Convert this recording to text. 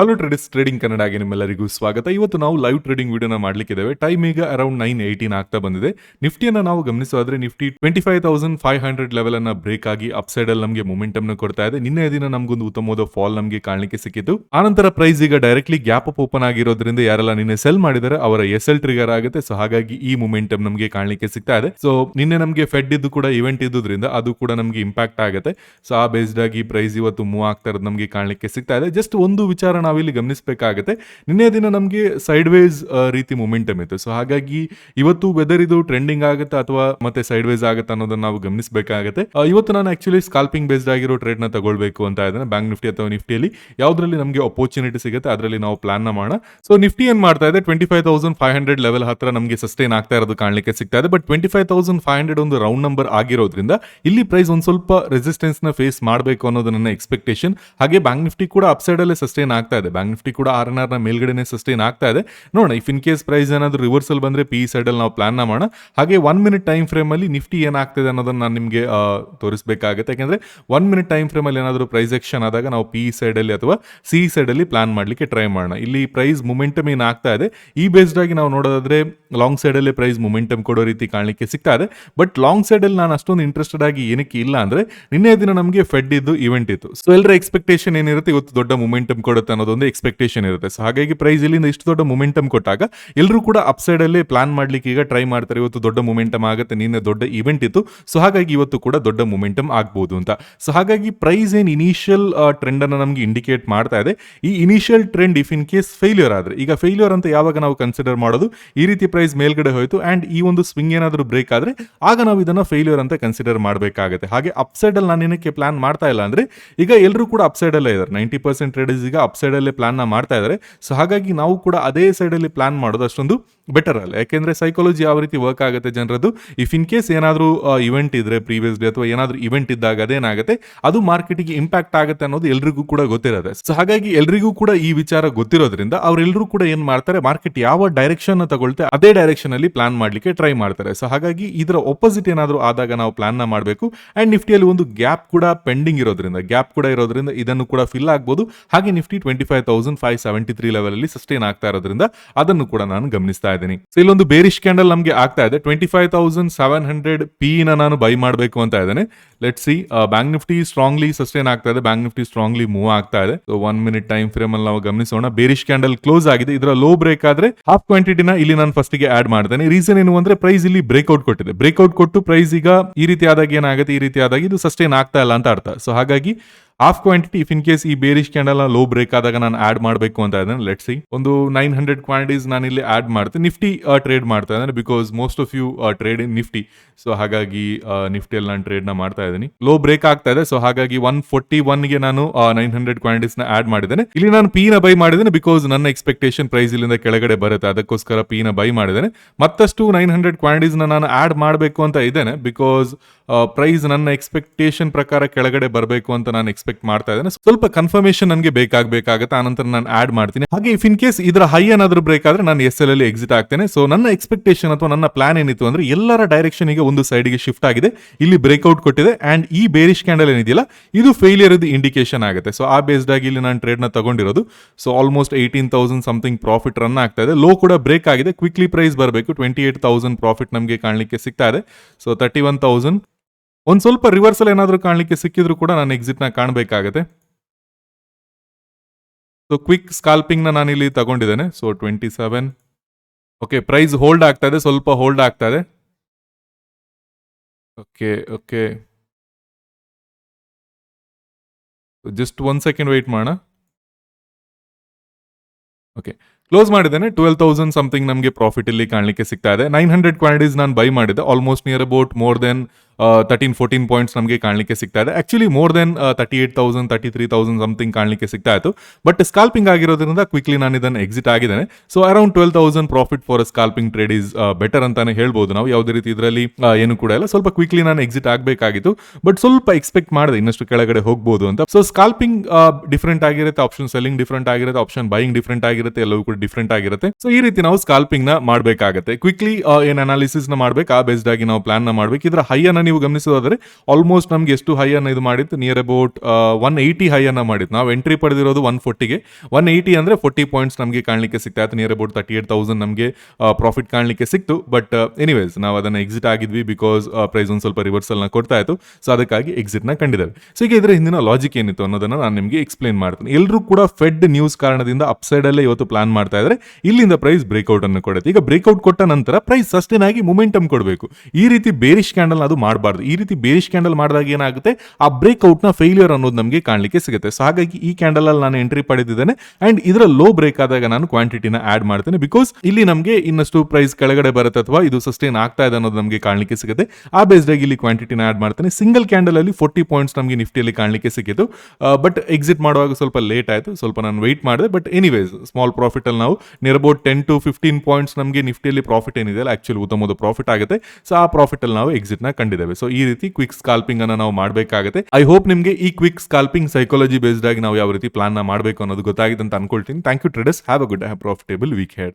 Hello traders trading ಕನ್ನಡಗೆ ನಿಮ್ಮೆಲ್ಲರಿಗೂ ಸ್ವಾಗತ. ಇವತ್ತು ನಾವು ಲೈವ್ ಟ್ರೇಡಿಂಗ್ ವಿಡಿಯೋನ ಮಾಡ್ಲಿಕ್ಕಿದ್ದೇವೆ. ಟೈಮ್ ಈಗ ಅರೌಂಡ್ ನೈನ್ ಏಯ್ಟೀನ್ ಆಗ್ತಾ ಬಂದಿದೆ. ನಿಫ್ಟಿಯನ್ನ ನಾವು ಗಮನಿಸೋದ್ರೆ Nifty twenty five thousand five hundred level ಅನ್ನ ಬ್ರೇಕ್ ಆಗಿ ಅಪ್ ಸೈಡ್ ಅಲ್ಲಿ ನಮಗೆ ಮೊಮೆಂಟಮ್ನ ಕೊಡ್ತಾ ಇದೆ. ನಿನ್ನೆ ದಿನ ನಮಗೊಂದು ಉತ್ತಮವಾದ ಫಾಲ್ ನಮಗೆ ಕಾಣಲಿಕ್ಕೆ ಸಿಕ್ಕಿತ್ತು. ಆನಂತರ ಪ್ರೈಸ್ ಈಗ ಡೈರೆಕ್ಟ್ಲಿ ಗ್ಯಾಪ್ ಅಪ್ ಓಪನ್ ಆಗಿರೋದ್ರಿಂದ ಯಾರೆಲ್ಲ ನಿನ್ನೆ ಸೆಲ್ ಮಾಡಿದರೆ, ಅವರ ಎಸ್ ಎಲ್ ಟ್ರಿಗರ್ ಆಗುತ್ತೆ. ಸೊ ಹಾಗಾಗಿ ಈ ಮೊಮೆಂಟಮ್ ನಮಗೆ ಕಾಣಲಿಕ್ಕೆ ಸಿಗ್ತಾ ಇದೆ. ಸೊ ನಿನ್ನೆ ನಮಗೆ ಫೆಡ್ ಇದ್ದು ಕೂಡ ಇವೆಂಟ್ ಇದ್ದುದ್ರಿಂದ ಅದು ಕೂಡ ನಮಗೆ ಇಂಪ್ಯಾಕ್ಟ್ ಆಗುತ್ತೆ. ಸೊ ಆ ಬೇಸ್ಡ್ ಆಗಿ ಪ್ರೈಸ್ ಇವತ್ತು ಮೂವ್ ಆಗ್ತಾ ಇರೋದು ನಮಗೆ ಕಾಣಲಿಕ್ಕೆ ಸಿಗ್ತಾ ಇದೆ. ಜಸ್ಟ್ ಒಂದು ವಿಚಾರ ನಾವಿಲ್ಲಿ ಗಮನಿಸಬೇಕಾಗುತ್ತೆ. ನಿನ್ನೆ ದಿನ ನಮಗೆ ಸೈಡ್ ವೇಸ್ ರೀತಿ ಮೊಮೆಂಟಮ್ ಇತ್ತು. ಸೊ ಹಾಗಾಗಿ ಇವತ್ತು ವೆದರ್ ಇದು ಟ್ರೆಂಡಿಂಗ್ ಆಗುತ್ತೆ ಅಥವಾ ಮತ್ತೆ ಸೈಡ್ ವೇಸ್ ಆಗುತ್ತೆ ಅನ್ನೋದನ್ನ ನಾವು ಗಮನಿಸಬೇಕಾಗುತ್ತೆ. ಇವತ್ತು ನಾನು ಆಕ್ಚುಲಿ ಸ್ಕಾಲ್ಪಿಂಗ್ ಬೇಸ್ಡ್ ಆಗಿರೋ ಟ್ರೇಡ್ನ ತಗೊಳ್ಬೇಕು ಅಂತ ಇದ್ದೇನೆ. ಬ್ಯಾಂಕ್ ನಿಫ್ಟಿ ಅಥವಾ ನಿಫ್ಟಿಯಲ್ಲಿ ಯಾವ್ದ್ರಲ್ಲಿ ನಮಗೆ ಅಪರ್ಚುನಿಟಿ ಸಿಗುತ್ತೆ, ಅದರಲ್ಲಿ ನಾವು ಪ್ಲಾನ್ನ ಮಾಡೋಣ. ಸೊ ನಿಫ್ಟಿ ಏನ್ ಮಾಡ್ತಾ ಇದೆ? Twenty five thousand five hundred level ಹತ್ರ ನಮಗೆ ಸಸ್ಟೈನ್ ಆಗ್ತಾ ಇರೋದು ಕಾಣಲಿಕ್ಕೆ ಸಿಗ್ತಾ ಇದೆ. But twenty five thousand five hundred ಒಂದು ರೌಂಡ್ ನಂಬರ್ ಆಗಿರೋದ್ರಿಂದ ಇಲ್ಲಿ ಪ್ರೈಸ್ ಒಂದು ಸ್ವಲ್ಪ ರೆಸಿಸ್ಟೆನ್ಸ್ನ ಫೇಸ್ ಮಾಡಬೇಕು ಅನ್ನೋದು ನನ್ನ ಎಕ್ಸ್ಪೆಕ್ಟೇಷನ್ ಹಾಗೆ ಬ್ಯಾಂಕ್ ನಿಫ್ಟಿ ಕೂಡ ಅಪ್ಸೈಡ್ ಅಲ್ಲೇ ಸಸ್ಟೈನ್ ಆಗ್ತಾ ಇದೆ. ಬ್ಯಾಂಕ್ ನಿಫ್ಟಿ ಕೂಡ ಆರ್ ಎನ್ ಆರ್ನ ಮೇಲ್ಗಡೆನೆ ಸಸ್ಟೈನ್ ಆಗ್ತಾ ಇದೆ. ನೋಡೋಣ ಇಫ್ ಇನ್ ಕೇಸ್ ಪ್ರೈಸ್ ಏನಾದರೂ ರಿವರ್ಸಲ್ ಬಂದ್ರೆ ಪಿ ಸೈಡ್ ಅಲ್ಲಿ ನಾವು ಪ್ಲಾನ್ ಮಾಡೋಣ. ಹಾಗೆ ಒನ್ ಮಿನಿಟ್ ಟೈಮ್ ಫ್ರೇಮ್ ಅಲ್ಲಿ ನಿಫ್ಟಿ ಏನಾಗ್ತಿದೆ ಅನ್ನೋದನ್ನ ನಾನು ನಿಮಗೆ ತೋರಿಸಬೇಕಾಗುತ್ತೆ. ಯಾಕಂದ್ರೆ ಒನ್ ಮಿನಿಟ್ ಟೈಮ್ ಫ್ರೇಮ್ ಅಲ್ಲಿ ಏನಾದರೂ ಪ್ರೈಸ್ ಎಕ್ಷನ್ ಆದಾಗ ನಾವು ಪಿ ಸೈಡ್ ಅಲ್ಲಿ ಅಥವಾ ಸಿ ಸೈಡ್ ಅಲ್ಲಿ ಪ್ಲಾನ್ ಮಾಡ್ಲಿಕ್ಕೆ ಟ್ರೈ ಮಾಡೋಣ. ಇಲ್ಲಿ ಪ್ರೈಸ್ ಮೊಮೆಂಟಮ್ ಏನಾಗ್ತಾ ಆಗ್ತಾ ಇದೆ? ಈ ಬೇಸ್ಡ್ ಆಗಿ ನಾವು ನೋಡೋದಾದ್ರೆ ಲಾಂಗ್ ಸೈಡ್ ಅಲ್ಲಿ ಪ್ರೈಸ್ ಮೊಮೆಂಟಮ್ ಕೊಡೋ ರೀತಿ ಕಾಣಲಿಕ್ಕೆ ಸಿಗ್ತಾ ಇದೆ. ಬಟ್ ಲಾಂಗ್ ಸೈಡ್ ಅಲ್ಲಿ ನಾನು ಅಷ್ಟೊಂದು ಇಂಟ್ರೆಸ್ಟೆಡ್ ಆಗಿ ಏನಕ್ಕೆ ಇಲ್ಲ ಅಂದ್ರೆ ನಿನ್ನೆ ದಿನ ನಮಗೆ ಫೆಡ್ ಇದ್ದು ಇವೆಂಟ್ ಇತ್ತು. ಸೊ ಎಲ್ಲರ ಎಕ್ಸ್ಪೆಕ್ಟೇಷನ್ ಏನಿರುತ್ತೆ? ಇವತ್ತು ದೊಡ್ಡ ಮೊಮೆಂಟಮ್ ಕೊಡುತ್ತೆ ಅನ್ನೋದೊಂದು ಎಕ್ಸ್ಪೆಕ್ಟೇಷನ್ ಇರುತ್ತೆ. ಸೊ ಹಾಗಾಗಿ ಪ್ರೈಸ್ ಇಲ್ಲಿಂದ ಇಷ್ಟು ದೊಡ್ಡ ಮೊಮೆಂಟಮ್ ಕೊಟ್ಟಾಗ ಎಲ್ಲರೂ ಕೂಡ ಅಪ್ ಸೈಡ್ ಅಲ್ಲಿ ಪ್ಲಾನ್ ಮಾಡ್ಲಿಕ್ಕೆ ಈಗ ಟ್ರೈ ಮಾಡ್ತಾರೆ. ಇವತ್ತು ದೊಡ್ಡ ಮೊಮೆಂಟಮ್ ಆಗುತ್ತೆ, ನಿನ್ನೆ ದೊಡ್ಡ ಇವೆಂಟ್ ಇತ್ತು. ಸೊ ಹಾಗಾಗಿ ಇವತ್ತು ಕೂಡ ದೊಡ್ಡ ಮೊಮೆಂಟಮ್ ಆಗ್ಬೋದು ಅಂತ. ಸೊ ಹಾಗಾಗಿ ಪ್ರೈಸ್ ಏನ್ ಇನಿಷಿಯಲ್ ಟ್ರೆಂಡ್ ಅನ್ನ ನಮಗೆ ಇಂಡಿಕೇಟ್ ಮಾಡ್ತಾ ಇದೆ. ಈ initial trend if in case failure ಆದ್ರೆ, ಈಗ ಫೇಲ್ಯೂರ್ ಅಂತ ಯಾವಾಗ ನಾವು ಕನ್ಸಿಡರ್ ಮಾಡೋದು? ಈ ರೀತಿ ಪ್ರೈಸ್ ಮೇಲ್ಗಡೆ ಹೋಯ್ತು ಅಂಡ್ ಈ ಒಂದು ಸ್ವಿಂಗ್ ಏನಾದರೂ ಬ್ರೇಕ್ ಆದ್ರೆ, ಆಗ ನಾವು ಇದನ್ನ ಫೇಲ್ಯೂರ್ ಅಂತ ಕನ್ಸಿಡರ್ ಮಾಡಬೇಕಾಗುತ್ತೆ. ಹಾಗೆ ಅಪ್ಸೈಡ್ ಅಲ್ಲಿ ನಾನು ಏನಕ್ಕೆ ಪ್ಲಾನ್ ಮಾಡ್ತಾ ಇಲ್ಲ ಅಂದ್ರೆ, ಈಗ ಎಲ್ಲರೂ ಕೂಡ ಅಪ್ಸೈಡ್ ಅಲ್ಲೇ ಇದ್ದಾರೆ ನೈಂಟಿ ಪರ್ಸೆಂಟ್ ಟ್ರೇಡರ್ಸ್ ಈಗ ಅಪ್ಸೈಡ್ ಅಲ್ಲೇ ಪ್ಲಾನ್ನ ಮಾಡ್ತಾ ಇದ್ದಾರೆ ಸೊ ಹಾಗಾಗಿ ನಾವು ಕೂಡ ಅದೇ ಸೈಡಲ್ಲಿ ಪ್ಲಾನ್ ಮಾಡೋದು ಅಷ್ಟೊಂದು ಬೆಟರ್ ಅಲ್ಲ. ಯಾಕೆಂದ್ರೆ ಸೈಕಾಲಜಿ ಯಾವ ರೀತಿ ವರ್ಕ್ ಆಗುತ್ತೆ ಜನರದ್ದು? ಇಫ್ ಇನ್ ಕೇಸ್ ಏನಾದರೂ ಇವೆಂಟ್ ಇದ್ರೆ ಪ್ರೀವಿಯಸ್ ಡೇ ಅಥವಾ ಏನಾದರೂ ಇವೆಂಟ್ ಇದ್ದಾಗ ಅದೇನಾಗುತ್ತೆ? ಅದು ಮಾರ್ಕೆಟಿಗೆ ಇಂಪ್ಯಾಕ್ಟ್ ಆಗುತ್ತೆ ಅನ್ನೋದು ಎಲ್ರಿಗೂ ಕೂಡ ಗೊತ್ತಿರುತ್ತೆ. ಸೊ ಹಾಗಾಗಿ ಎಲ್ರಿಗೂ ಕೂಡ ಈ ವಿಚಾರ ಗೊತ್ತಿರೋದ್ರಿಂದ ಅವರೆಲ್ಲರೂ ಕೂಡ ಏನು ಮಾಡ್ತಾರೆ? ಮಾರ್ಕೆಟ್ ಯಾವ ಡೈರೆಕ್ಷನ್ ತಗೊಳ್ತೆ ಅದೇ ಡೈರೆಕ್ಷನ್ ಅಲ್ಲಿ ಪ್ಲಾನ್ ಮಾಡಲಿಕ್ಕೆ ಟ್ರೈ ಮಾಡ್ತಾರೆ. ಸೊ ಹಾಗಾಗಿ ಇದರ ಒಪೋಸಿಟ್ ಏನಾದರೂ ಆದಾಗ ನಾವು ಪ್ಲಾನ್ನ ಮಾಡಬೇಕು. ಅಂಡ್ ನಿಫ್ಟಿಯಲ್ಲಿ ಒಂದು ಗ್ಯಾಪ್ ಕೂಡ ಪೆಂಡಿಂಗ್ ಇರೋದ್ರಿಂದ ಗ್ಯಾಪ್ ಕೂಡ ಇರೋದ್ರಿಂದ ಇದನ್ನು ಕೂಡ ಫಿಲ್ ಆಗ್ಬೋದು. ಹಾಗೆ Nifty twenty five thousand five seventy three level ಅಲ್ಲಿ ಸಸ್ಟೈನ್ ಆಗ್ತಾ ಇರೋದ್ರಿಂದ ಅದನ್ನು ಕೂಡ ನಾನು ಗಮನಿಸ್ತಾ ಇದ್ದೀನಿ. ಸೊ ಇಲ್ಲೊಂದು ಬೇರಿಷ್ ಕ್ಯಾಂಡಲ್ ನಮಗೆ ಆಗ್ತಾ ಇದೆ. Twenty five thousand seven hundred P ನ ನಾನು ಬೈ ಮಾಡಬೇಕು ಅಂತ ಇದ್ದೇನೆ. Let see bank nifty strongly sustain ಆಗ್ತಾ ಇದೆ. ಬ್ಯಾಂಕ್ ನಿಫ್ಟಿ ಸ್ಟ್ರಾಂಗ್ಲಿ ಮೂವ್ ಆಗ್ತಾ ಇದೆ. So one minute time frame ಅಲ್ಲಿ ನಾವು ಗಮನಿಸೋಣ. ಬೇರಿಶ್ ಕ್ಯಾಂಡಲ್ ಕ್ಲೋಸ್ ಆಗಿದೆ. ಇದರ ಲೋ ಬ್ರೇಕ್ ಆದ್ರೆ ಹಾಫ್ ಕ್ವಾಂಟಿಟಿನ ಇಲ್ಲಿ ನಾನು ಫಸ್ಟ್ಗೆ ಆಡ್ ಮಾಡ್ತೇನೆ. ರೀಸನ್ ಏನು ಅಂದ್ರೆ ಪ್ರೈಸ್ ಇಲ್ಲಿ ಬ್ರೇಕ್ಔಟ್ ಕೊಟ್ಟಿದೆ. ಬ್ರೇಕ್ಔಟ್ ಕೊಟ್ಟು ಪ್ರೈಸ್ ಈಗ ಈ ರೀತಿ ಆದಾಗ ಏನಾಗುತ್ತೆ? ಈ ರೀತಿ ಇದು ಸಸ್ಟೈನ್ ಆಗ್ತಾ ಇಲ್ಲ ಅಂತ ಅರ್ಥ. ಸೊ ಹಾಗಾಗಿ half quantity if in case ಈ ಬೇರಿಶ್ ಕ್ಯಾಂಡಲ್ ಲೋ ಬ್ರೇಕ್ ಆದಾಗ ನಾನು ಆಡ್ ಮಾಡಬೇಕು ಅಂತ ಇದ್ದೇನೆ. ಲೆಟ್ ಸಿ ಒಂದು ನೈನ್ ಹಂಡ್ರೆಡ್ ಕ್ವಾಂಟಿಟೀಸ್ ನಾನು ಇಲ್ಲಿ ಆಡ್ ಮಾಡ್ತೀನಿ ನಿಫ್ಟಿ ಟ್ರೇಡ್ ಮಾಡ್ತಾ. ಇದ್ದೇನೆ because most of you trade in Nifty so ಹಾಗಾಗಿ ನಿಫ್ಟಿಯಲ್ಲಿ ನಾನು ಟ್ರೇಡ್ನ ಮಾಡ್ತಾ ಇದ್ದೀನಿ. ಲೋ ಬ್ರೇಕ್ ಆಗ್ತಾ ಇದೆ. ಸೊ ಹಾಗಾಗಿ ಒನ್ ಫೋರ್ಟಿ ಒನ್ಗೆ ನಾನು ನೈನ್ ಹಂಡ್ರೆಡ್ ಕ್ವಾಂಟಿಟೀಸ್ನ ಆಡ್ ಮಾಡಿದ್ದೇನೆ. ಇಲ್ಲಿ ನಾನು ಪಿ ನ ಬೈ ಮಾಡಿದ್ದೇನೆ ಬಿಕಾಸ್ ನನ್ನ ಎಕ್ಸ್ಪೆಕ್ಟೇಷನ್ ಪ್ರೈಸ್ ಇಲ್ಲಿಂದ ಕೆಳಗಡೆ ಬರುತ್ತೆ. ಅದಕ್ಕೋಸ್ಕರ ಪಿ ನ ಬೈ ಮಾಡಿದ್ದೇನೆ. ಮತ್ತಷ್ಟು ನೈನ್ ಹಂಡ್ರೆಡ್ ಕ್ವಾಂಟಿಟೀಸ್ ನಾನು ಆಡ್ ಮಾಡಬೇಕು ಅಂತ ಇದ್ದೇನೆ ಬಿಕಾಸ್ ಪ್ರೈಸ್ ನನ್ನ ಎಕ್ಸ್ಪೆಕ್ಟೇಷನ್ ಪ್ರಕಾರ ಕೆಳಗಡೆ ಬರಬೇಕು ಅಂತ ನಾನು ಎಕ್ಸ್ಪೆಕ್ಟ್ ಮಾಡ್ತಾ ಇದ್ದೇನೆ. ಸ್ವಲ್ಪ ಕನ್ಫರ್ಮೇಶನ್ ನನಗೆ ಬೇಕಾಗಬೇಕಾಗುತ್ತೆ ಆನಂತರ ನಾನು ಆಡ್ ಮಾಡ್ತೀನಿ. ಹಾಗೆ ಇಫ್ ಇನ್ ಕೇಸ್ ಇದರ ಹೈ ಏನಾದರೂ ಬ್ರೇಕ್ ಆದ್ರೆ ನಾನು ಎಸ್ ಎಲ್ ಅಲ್ಲಿ ಎಕ್ಸಿಟ್ ಆಗ್ತೇನೆ. ಸೊ ನನ್ನ ಎಕ್ಸ್ಪೆಕ್ಟೇಷನ್ ಅಥವಾ ನನ್ನ ಪ್ಲಾನ್ ಏನಿತ್ತು ಅಂದ್ರೆ ಎಲ್ಲರ ಡೈರೆಕ್ಷನ್ಗೆ ಒಂದು ಸೈಡ್ಗೆ ಶಿಫ್ಟ್ ಆಗಿದೆ. ಇಲ್ಲಿ ಬ್ರೇಕ್ಔಟ್ ಕೊಟ್ಟಿದೆ ಅಂಡ್ ಈ ಬೇರಿಶ್ ಕ್ಯಾಂಡಲ್ ಏನಿದೆಯಲ್ಲ, ಇದು ಫೇಲಿಯರ್ ಇಂಡಿಕೇಶನ್ ಆಗುತ್ತೆ. ಸೊ ಆ ಬೇಸ್ಡ್ ಆಗಿ ಇಲ್ಲಿ ನಾನು ಟ್ರೇಡ್ನ ತಗೊಂಡಿರೋದು. So almost eighteen thousand something profit run ಆಗ್ತಾ ಇದೆ. ಲೋ ಕೂಡ ಬ್ರೇಕ್ ಆಗಿದೆ. ಕ್ವಿಕ್ಲಿ ಪ್ರೈಸ್ ಬರಬೇಕು. ಟ್ವೆಂಟಿ ಏಟ್ ತೌಸಂಡ್ ಪ್ರಾಫಿಟ್ ನಮಗೆ ಕಾಣಲಿಕ್ಕೆ ಸಿಗ್ತಾ ಇದೆ. ಸೊ ತರ್ಟಿ ಒನ್ ತೌಸಂಡ್ ಒಂದು ಸ್ವಲ್ಪ ರಿವರ್ಸಲ್ ಏನಾದರೂ ಕಾಣಲಿಕ್ಕೆ ಸಿಕ್ಕಿದ್ರು ಕೂಡ ನಾನು ಎಕ್ಸಿಟ್ನ ಕಾಣಬೇಕಾಗತ್ತೆ. ಸೊ ಕ್ವಿಕ್ ಸ್ಕಾಲ್ಪಿಂಗ್ನ ನಾನು ಇಲ್ಲಿ ತಗೊಂಡಿದ್ದೇನೆ. So twenty seven okay price hold ಆಗ್ತಾ ಇದೆ. ಸ್ವಲ್ಪ ಹೋಲ್ಡ್ ಆಗ್ತಾ ಇದೆ. Okay okay just one second wait ಮಾಡೋಣ. ಓಕೆ ಕ್ಲೋಸ್ ಮಾಡಿದ್ದೇನೆ. ಟ್ವೆಲ್ ತೌಸಂಡ್ ಸಮಥಿಂಗ್ ನಮಗೆ ಪ್ರಾಫಿಟ್ ಇಲ್ಲಿ ಕಾಣಲಿಕ್ಕೆ ಸಿಗ್ತಾ ಇದೆ. ನೈನ್ ಹಂಡ್ರೆಡ್ ಕ್ವಾಂಟಿಟೀಸ್ ನಾನು ಬೈ ಮಾಡಿದೆ almost near about more than thirteen fourteen points ನಮಗೆ ಕಾಣಲಿಕ್ಕೆ ಸಿಗ್ತಾ ಇದೆ. Actually more than thirty eight thousand thirty three thousand something ಕಾಣಲಿಕ್ಕೆ ಸಿಗ್ತಾ ಇತ್ತು. ಬಟ್ ಸ್ಕಾಲ್ಪಿಂಗ್ ಆಗಿರೋದ್ರಿಂದ ಕ್ವಿಕ್ಲಿ ನಾನು ಇದನ್ನು ಎಕ್ಸಿಟ್ ಆಗಿದ್ದೇನೆ. So around twelve thousand profit for scalping trade is better ಅಂತಾನೆ ಹೇಳ್ಬೋದು ನಾವು. ಯಾವುದೇ ರೀತಿ ಇದರಲ್ಲಿ ಏನು ಕೂಡ ಇಲ್ಲ. ಸ್ವಲ್ಪ ಕ್ವಿಕ್ಲಿ ನಾನು ಎಕ್ಸಿಟ್ ಆಗಬೇಕಾಗಿತ್ತು. ಬಟ್ ಸ್ವಲ್ಪ ಎಕ್ಸ್ಪೆಕ್ಟ್ ಮಾಡಿದೆ, ಇನ್ನಷ್ಟು ಕೆಳಗಡೆ ಹೋಗ್ಬೋದು ಅಂತ. ಸೊ ಸ್ಕಾಲ್ಪಿಂಗ್ ಡಿಫ್ರೆಂಟ್ ಆಗಿರುತ್ತೆ. ಆಪ್ಷನ್ ಸೆಲ್ಲಿಂಗ್ ಡಿಫ್ರೆಂಟ್ ಆಗಿರುತ್ತೆ. ಆಪ್ಷನ್ ಬೈಯಿಂಗ್ ಡಿಫ್ರೆಂಟ್ ಆಗಿರುತ್ತೆ. ಎಲ್ಲವೂ ಕೂಡ ಡಿಫ್ರೆಂಟ್ ಆಗಿರುತ್ತೆ. ಸೊ ಈ ರೀತಿ ನಾವು ಸ್ಕಾಲ್ಪಿಂಗ್ನ ಮಾಡಬೇಕಾಗುತ್ತೆ. ಕ್ವಿಕ್ಲಿ ಏನ್ ಅನಾಲಿಸಿಸ್ನ ಮಾಡ್ಬೇಕು? ಆ ಬೇಸ್ಡ್ ಆಗಿ ನಾವು ಪ್ಲಾನ್ನ ಮಾಡ್ಬೇಕು. ಇದರ ಹೈಯನ್ನ ನೀವು ಗಮನಿಸೋದಾದ್ರೆ ಆಲ್ಮೋಸ್ಟ್ ನಮ್ಗೆ ಎಷ್ಟು ಹೈ ಅನ್ನ ಇದು ಮಾಡಿತ್ತು? Near about one eighty high ಅನ್ನ ಮಾಡಿತ್ತು. ನಾವು ಎಂಟ್ರಿ ಪಡೆದಿರೋದು ಒನ್ ಫೋರ್ಟಿಗೆ ಒನ್ ಏಯ್ಟಿ ಅಂದ್ರೆ ಫೋರ್ಟಿ ಪಾಯಿಂಟ್ಸ್ ನಮಗೆ ಕಾಣಲಿಕ್ಕೆ ಸಿಕ್ತಾ ಇತ್ತು. Near about thirty eight thousand ನಮಗೆ ಪ್ರಾಫಿಟ್ ಕಾಣಲಿಕ್ಕೆ ಸಿಕ್ತು. ಬಟ್ ಎನಿವೇಸ್ ನಾವು ಅದನ್ನ ಎಕ್ಸಿಟ್ ಆಗಿದ್ವಿ ಬಿಕಾಸ್ ಪ್ರೈಸ್ ಒಂದು ಸ್ವಲ್ಪ ರಿವರ್ಸಲ್ನ ಕೊಡ್ತಾ ಇತ್ತು. ಸೊ ಅದಕ್ಕಾಗಿ ಎಕ್ಸಿಟ್ನ ಕಂಡಿದ್ದಾರೆ ಸೊ ಈಗ ಇದರ ಹಿಂದಿನ ಲಾಜಿಕ್ ಏನಿತ್ತು ಅನ್ನೋದನ್ನ ನಾನು ನಿಮಗೆ ಎಕ್ಸ್ಪ್ಲೇನ್ ಮಾಡ್ತೀನಿ. ಎಲ್ಲರೂ ಕೂಡ ಫೆಡ್ ನ್ಯೂಸ್ ಕಾರಣದಿಂದ ಅಪ್ಸೈಡಲ್ಲೇ ಇವತ್ತು ಪ್ಲಾನ್ ಮಾಡ್ತಾ ಇದ್ರೆ. ಇಲ್ಲಿಂದ ಪ್ರೈಸ್ ಬ್ರೇಕ್ಔಟ್ ಅನ್ನು ಕೊಡುತ್ತೆ. ಈಗ ಬ್ರೇಕ್ಔಟ್ ಕೊಟ್ಟ ನಂತರ ಪ್ರೈಸ್ ಸಸ್ಟೇನ್ ಆಗಿ ಮೊಮೆಂಟಮ್ ಕೊಡಬೇಕು. ಈ ರೀತಿ ಬೇರಿಶ್ ಕ್ಯಾಂಡಲ್ ಅದು ಮಾಡಬಾರ್ದು. ಈ ರೀತಿ ಬೇರಿಶ್ ಕ್ಯಾಂಡಲ್ ಮಾಡಿದಾಗ ಏನಾಗುತ್ತೆ? ಆ ಬ್ರೇಕ್ಔಟ್ನ ಫೇಲಿಯರ್ ಅನ್ನೋದು ನಮಗೆ ಕಾಣಲಿಕ್ಕೆ ಸಿಗುತ್ತೆ. ಸೊ ಹಾಗಾಗಿ ಈ ಕ್ಯಾಂಡಲ್ ಅಲ್ಲಿ ನಾನು ಎಂಟ್ರಿ ಪಡೆದಿದ್ದೇನೆ. ಅಂಡ್ ಇದರ ಲೋ ಬ್ರೇಕ್ ಆದಾಗ ನಾನು ಕ್ವಾಂಟಿಟಿನ ಆಡ್ ಮಾಡ್ತೇನೆ. ಬಿಕಾಸ್ ಇಲ್ಲಿ ನಮಗೆ ಇನ್ನಷ್ಟು ಪ್ರೈಸ್ ಕೆಳಗಡೆ ಬರುತ್ತೆ ಅಥವಾ ಇದು ಸಸ್ಟೈನ್ ಆಗ್ತಾ ಇದೆ ಅನ್ನೋದು ನಮಗೆ ಕಾಣಲಿಕ್ಕೆ ಸಿಗುತ್ತೆ. ಆ ಬೇಸ್ಡ್ ಆಗಿ ಇಲ್ಲಿ ಕ್ವಾಂಟಿಟಿನ ಆಡ್ ಮಾಡ್ತೇನೆ. ಸಿಂಗಲ್ ಕ್ಯಾಂಡಲ್ ಅಲ್ಲಿ ಫೋರ್ಟಿ ಪಾಯಿಂಟ್ಸ್ ನಮಗೆ ನಿಫ್ಟಿಯಲ್ಲಿ ಕಾಣಲಿಕ್ಕೆ ಸಿಕ್ಕಿತ್ತು ಬಟ್ ಎಕ್ಸಿಟ್ ಮಾಡುವಾಗ ಸ್ವಲ್ಪ ಲೇಟ್ ಆಯಿತು. ಸ್ವಲ್ಪ ನಾನು ವೆಯ್ಟ್ ಮಾಡಿದೆ. ಬಟ್ ಎನಿವೇಸ್ ಸ್ಮಾಲ್ ಪ್ರಾಫಿಟ್ ಅಲ್ಲಿ ನಾವು near about ten to fifteen points ನಮಗೆ ನಿಫ್ಟಿಯಲ್ಲಿ ಪ್ರಾಫಿಟ್ ಏನಿದೆ ಆಕ್ಚುಲಿ ಉತ್ತಮವಾದ ಪ್ರಾಫಿಟ್ ಆಗುತ್ತೆ. ಸೊ ಆ ಪ್ರಾಫಿಟ್ ಅಲ್ಲಿ ನಾವು ಎಕ್ಸಿಟ್ನ ಕಂಡಿದ್ದೇವೆ ಸೊ ಈ ರೀತಿ ಕ್ವಿಕ್ ಸ್ಕಾಲ್ಪಿಂಗ್ ಅನ್ನ ನಾವು ಮಾಡಬೇಕಾಗುತ್ತೆ. ಐ ಹೋಪ್ ನಿಮಗೆ ಈ ಕ್ವಿಕ್ ಸ್ಕಾಲ್ಪಿಂಗ್ ಸೈಕಾಲಜಿ ಬೇಸ್ಡ್ ಆಗಿ ನಾವು ಯಾವ ರೀತಿ ಪ್ಲಾನ್ ಮಾಡಬೇಕು ಅನ್ನೋದು ಗೊತ್ತಾಗಿದೆ ಅಂತ ಅನ್ಕೊಳ್ತೀನಿ. Thank you traders have a good profitable week ahead